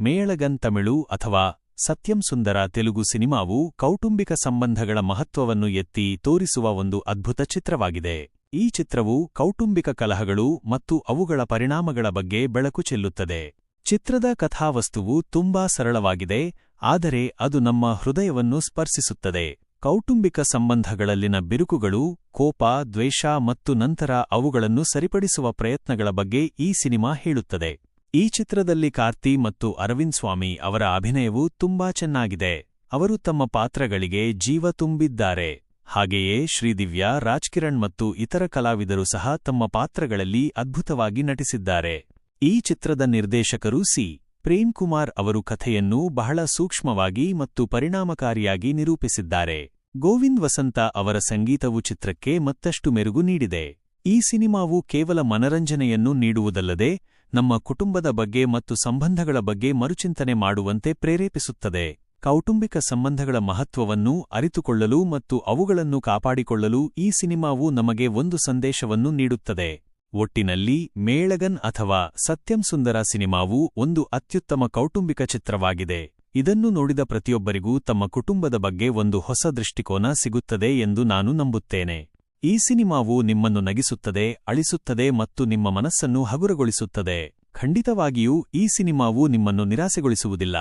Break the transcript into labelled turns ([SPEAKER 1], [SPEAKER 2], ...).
[SPEAKER 1] ಮೇಳಗನ್ ತಮಿಳು ಅಥವಾ ಸತ್ಯಂ ಸುಂದರ ತೆಲುಗು ಸಿನಿಮಾವು ಕೌಟುಂಬಿಕ ಸಂಬಂಧಗಳ ಮಹತ್ವವನ್ನು ಎತ್ತಿ ತೋರಿಸುವ ಒಂದು ಅದ್ಭುತ ಚಿತ್ರವಾಗಿದೆ. ಈ ಚಿತ್ರವು ಕೌಟುಂಬಿಕ ಕಲಹಗಳು ಮತ್ತು ಅವುಗಳ ಪರಿಣಾಮಗಳ ಬಗ್ಗೆ ಬೆಳಕು ಚೆಲ್ಲುತ್ತದೆ. ಚಿತ್ರದ ಕಥಾವಸ್ತುವು ತುಂಬಾ ಸರಳವಾಗಿದೆ, ಆದರೆ ಅದು ನಮ್ಮ ಹೃದಯವನ್ನು ಸ್ಪರ್ಶಿಸುತ್ತದೆ. ಕೌಟುಂಬಿಕ ಸಂಬಂಧಗಳಲ್ಲಿನ ಬಿರುಕುಗಳು, ಕೋಪ, ದ್ವೇಷ ಮತ್ತು ನಂತರ ಅವುಗಳನ್ನು ಸರಿಪಡಿಸುವ ಪ್ರಯತ್ನಗಳ ಬಗ್ಗೆ ಈ ಸಿನಿಮಾ ಹೇಳುತ್ತದೆ. ಈ ಚಿತ್ರದಲ್ಲಿ ಕಾರ್ತಿ ಮತ್ತು ಅರವಿಂದ್ ಸ್ವಾಮಿ ಅವರ ಅಭಿನಯವು ತುಂಬಾ ಚೆನ್ನಾಗಿದೆ. ಅವರು ತಮ್ಮ ಪಾತ್ರಗಳಿಗೆ ಜೀವ ತುಂಬಿದ್ದಾರೆ. ಹಾಗೆಯೇ ಶ್ರೀದಿವ್ಯಾ, ರಾಜ್ಕಿರಣ್ ಮತ್ತು ಇತರ ಕಲಾವಿದರು ಸಹ ತಮ್ಮ ಪಾತ್ರಗಳಲ್ಲಿ ಅದ್ಭುತವಾಗಿ ನಟಿಸಿದ್ದಾರೆ. ಈ ಚಿತ್ರದ ನಿರ್ದೇಶಕರು ಸಿ. ಪ್ರೇಮ್ ಕುಮಾರ್ ಅವರು ಕಥೆಯನ್ನು ಬಹಳ ಸೂಕ್ಷ್ಮವಾಗಿ ಮತ್ತು ಪರಿಣಾಮಕಾರಿಯಾಗಿ ನಿರೂಪಿಸಿದ್ದಾರೆ. ಗೋವಿಂದ್ ವಸಂತ ಅವರ ಸಂಗೀತವು ಚಿತ್ರಕ್ಕೆ ಮತ್ತಷ್ಟು ಮೆರುಗು ನೀಡಿದೆ. ಈ ಸಿನಿಮಾವು ಕೇವಲ ಮನರಂಜನೆಯನ್ನು ನೀಡುವುದಲ್ಲದೆ ನಮ್ಮ ಕುಟುಂಬದ ಬಗ್ಗೆ ಮತ್ತು ಸಂಬಂಧಗಳ ಬಗ್ಗೆ ಮರುಚಿಂತನೆ ಮಾಡುವಂತೆ ಪ್ರೇರೇಪಿಸುತ್ತದೆ. ಕೌಟುಂಬಿಕ ಸಂಬಂಧಗಳ ಮಹತ್ವವನ್ನು ಅರಿತುಕೊಳ್ಳಲು ಮತ್ತು ಅವುಗಳನ್ನು ಕಾಪಾಡಿಕೊಳ್ಳಲು ಈ ಸಿನಿಮಾವು ನಮಗೆ ಒಂದು ಸಂದೇಶವನ್ನು ನೀಡುತ್ತದೆ. ಒಟ್ಟಿನಲ್ಲಿ ಮೇಳಗನ್ ಅಥವಾ ಸತ್ಯಂ ಸುಂದರ ಸಿನಿಮಾವು ಒಂದು ಅತ್ಯುತ್ತಮ ಕೌಟುಂಬಿಕ ಚಿತ್ರವಾಗಿದೆ. ಇದನ್ನು ನೋಡಿದ ಪ್ರತಿಯೊಬ್ಬರಿಗೂ ತಮ್ಮ ಕುಟುಂಬದ ಬಗ್ಗೆ ಒಂದು ಹೊಸ ದೃಷ್ಟಿಕೋನ ಸಿಗುತ್ತದೆ ಎಂದು ನಾನು ನಂಬುತ್ತೇನೆ. ಈ ಸಿನಿಮಾವು ನಿಮ್ಮನ್ನು ನಗಿಸುತ್ತದೆ ಅಳಿಸುತ್ತದೆ ಮತ್ತು ನಿಮ್ಮ ಮನಸ್ಸನ್ನು ಹಗುರಗೊಳಿಸುತ್ತದೆ. ಖಂಡಿತವಾಗಿಯೂ ಈ ಸಿನಿಮಾವು ನಿಮ್ಮನ್ನು ನಿರಾಸೆಗೊಳಿಸುವುದಿಲ್ಲ.